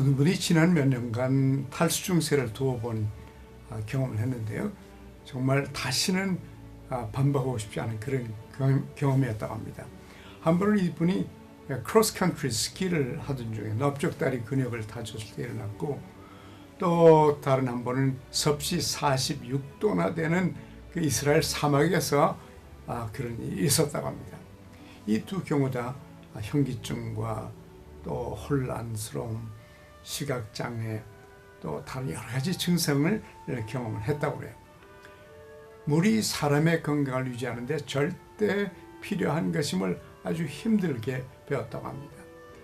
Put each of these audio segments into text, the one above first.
어느 분이 지난 몇 년간 탈수 증세를 두어 번 아, 경험을 했는데요. 정말 다시는 아, 반복하고 싶지 않은 그런 경험- 경험이었다고 합니다. 한 번은 이분이 크로스 컨트리 스키를 하던 중에 넓적다리 근육을 다쳤을 때 일어났고 또 다른 한 번은 섭씨 46도나 되는 그 이스라엘 사막에서 아, 그런 일이 있었다고 합니다. 이 두 경우 다 현기증과 또 혼란스러움, 시각장애, 또 다른 여러 가지 증상을 경험을 했다고 그래요. 물이 사람의 건강을 유지하는 데 절대 필요한 것임을 아주 힘들게 배웠다고 합니다.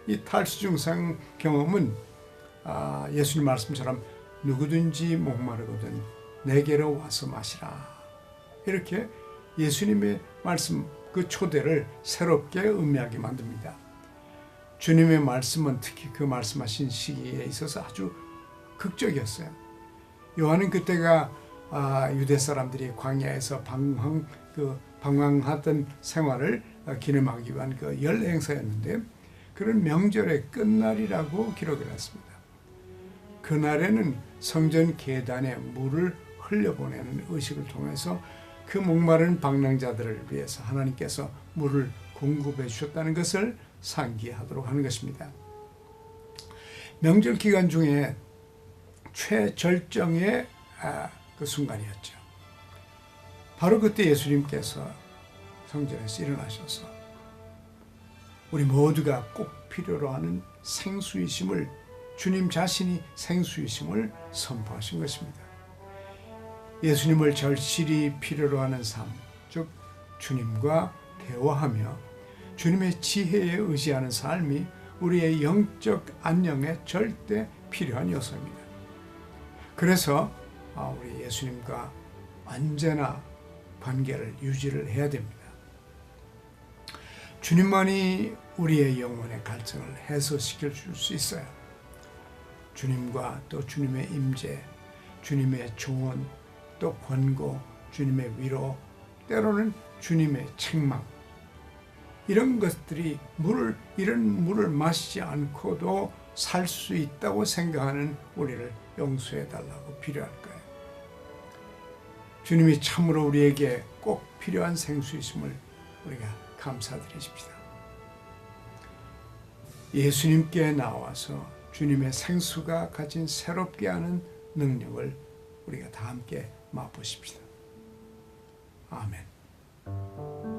이 탈수 증상 경험은 아, 예수님 말씀처럼 누구든지 목마르거든 내게로 와서 마시라. 이렇게 예수님의 말씀 그 초대를 새롭게 의미하게 만듭니다. 주님의 말씀은 특히 그 말씀하신 시기에 있어서 아주 극적이었어요. 요한은 그때가 아, 유대 사람들이 광야에서 방황 그 방황하던 생활을 아, 기념하기 위한 그 열 행사였는데 그런 명절의 끝날이라고 기록을 했습니다. 그날에는 성전 계단에 물을 흘려보내는 의식을 통해서 그 목마른 방랑자들을 위해서 하나님께서 물을 공급해 주셨다는 것을 상기하도록 하는 것입니다. 명절 기간 중에 최절정의 아, 그 순간이었죠. 바로 그때 예수님께서 성전에서 일어나셔서 우리 모두가 꼭 필요로 하는 생수이심을 주님 자신이 생수이심을 선포하신 것입니다. 예수님을 절실히 필요로 하는 삶, 즉 주님과 대화하며 주님의 지혜에 의지하는 삶이 우리의 영적 안녕에 절대 필요한 요소입니다. 그래서 아, 우리 예수님과 언제나 관계를 유지를 해야 됩니다. 주님만이 우리의 영혼의 갈증을 해소시켜 줄 수 있어요. 주님과 또 주님의 임재, 주님의 조언, 또 권고, 주님의 위로, 때로는 주님의 책망. 이런 것들이 물을 이런 물을 마시지 않고도 살 수 있다고 생각하는 우리를 용서해 달라고 필요할 거예요. 주님이 참으로 우리에게 꼭 필요한 생수이심을 우리가 감사드리십시다. 예수님께 나와서 주님의 생수가 가진 새롭게 하는 능력을 우리가 다 함께 맛보십시다. 아멘.